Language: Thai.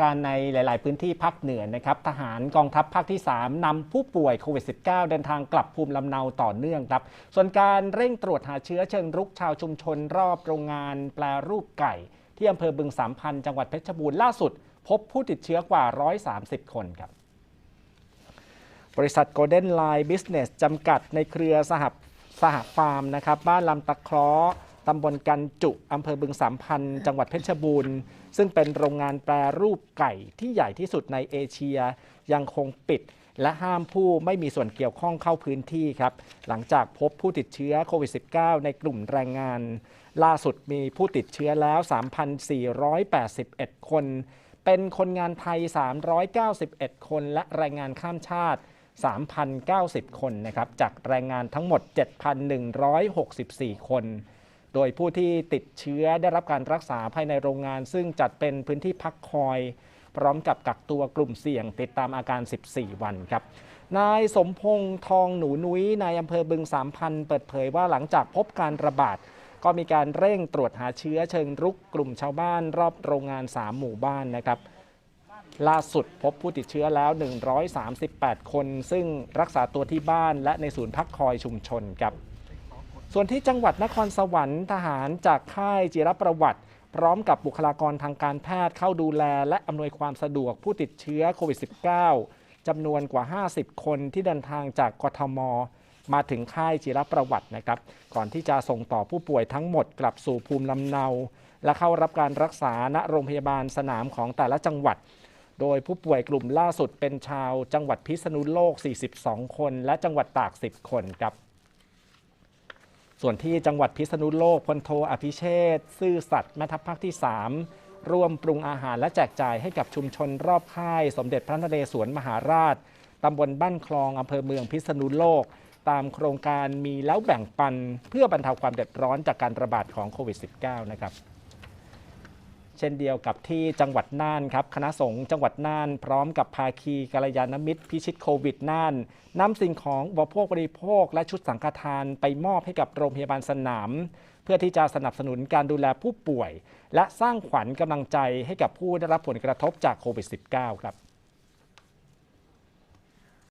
การในหลาย ๆ พื้นที่ภาคเหนือนะครับทหารกองทัพภาคที่ 3นำผู้ป่วยโควิด -19 เดินทางกลับภูมิลำเนาต่อเนื่องครับ ส่วนการเร่งตรวจหาเชื้อเชิงรุกชาวชุมชนรอบโรงงานแปลรูปไก่ ที่อำเภอบึงสามพันจังหวัดเพชรบูรณ์ล่าสุด พบผู้ติดเชื้อกว่า 130 คนครับบริษัท Golden Line Business จำกัดในเครือสหสหฟาร์มนะครับบ้านลำตะเคราะห์ ตำบลกันจุอำเภอบึงสามพันธ์จังหวัดเพชรบูรณ์ ซึ่งเป็นโรงงานแปรรูปไก่ที่ใหญ่ที่สุดในเอเชีย ยังคงปิด และห้ามผู้ไม่มีส่วนเกี่ยวข้องเข้าพื้นที่ครับ หลังจากพบผู้ติดเชื้อโควิด -19 ในกลุ่มแรงงาน ล่าสุดมีผู้ติดเชื้อแล้ว 3,481 คน เป็นคนงานไทย 391 คน และแรงงานข้ามชาติ3,090 คนนะครับ จากแรงงานทั้งหมด 7,164 คน โดยผู้ที่ติดเชื้อได้รับการรักษาภายในโรงงาน ซึ่งจัดเป็นพื้นที่พักคอย พร้อมกับกักตัวกลุ่มเสี่ยง ติดตามอาการ 14 วันครับนายสมพงษ์ทองหนูนุ้ยนายอำเภอบึงสามพันเปิดเผยว่าหลังจากพบการระบาด ก็มีการเร่งตรวจหาเชื้อเชิงรุกกลุ่มชาวบ้านรอบโรงงาน 3 หมู่บ้านนะครับล่าสุดพบผู้ติดเชื้อแล้ว 138 คน ซึ่งรักษาตัวที่บ้านและในศูนย์พักคอยชุมชนครับ ส่วนที่จังหวัดนครสวรรค์ทหารจากค่ายจิรประวัติ พร้อมกับบุคลากรทางการแพทย์เข้าดูแล และอำนวยความสะดวกผู้ติดเชื้อโควิด -19 จำนวนกว่า 50 คนที่เดินทางจากกทม มาถึงค่ายจิรประวัตินะครับ ก่อนที่จะส่งต่อผู้ป่วยทั้งหมดกลับสู่ภูมิลำเนา และเข้ารับการรักษาณโรงพยาบาลสนามของแต่ละจังหวัด โดยผู้ป่วยกลุ่มล่าสุดเป็นชาว จังหวัดพิษณุโลก 42 คน และจังหวัดตาก 10 คนครับ ส่วนที่จังหวัดพิษณุโลกพลโทอภิเชษฐ์ซื่อสัตย์แม่ทัพภาคที่ 3 ร่วมปรุงอาหารและแจกจ่ายให้กับชุมชนรอบค่าย สมเด็จพระนเรศวรมหาราช ตำบลบ้านคลองอำเภอเมืองพิษณุโลก ตามโครงการมีแล้วแบ่งปันเพื่อบรรเทาความเดือดร้อนจากการระบาดของโควิด -19 นะครับ ช่นเดียวกับที่จังหวัดน่านครับ คณะสงฆ์จังหวัดน่าน พร้อมกับภาคีกัลยาณมิตร พิชิตโควิดน่านนำสิ่งของอุปโภคบริโภค และชุดสังฆทานไปมอบให้กับโรงพยาบาลสนาม เพื่อที่จะสนับสนุนการดูแลผู้ป่วย และสร้างขวัญกำลังใจให้กับผู้ได้รับผลกระทบจากโควิด -19 ครับ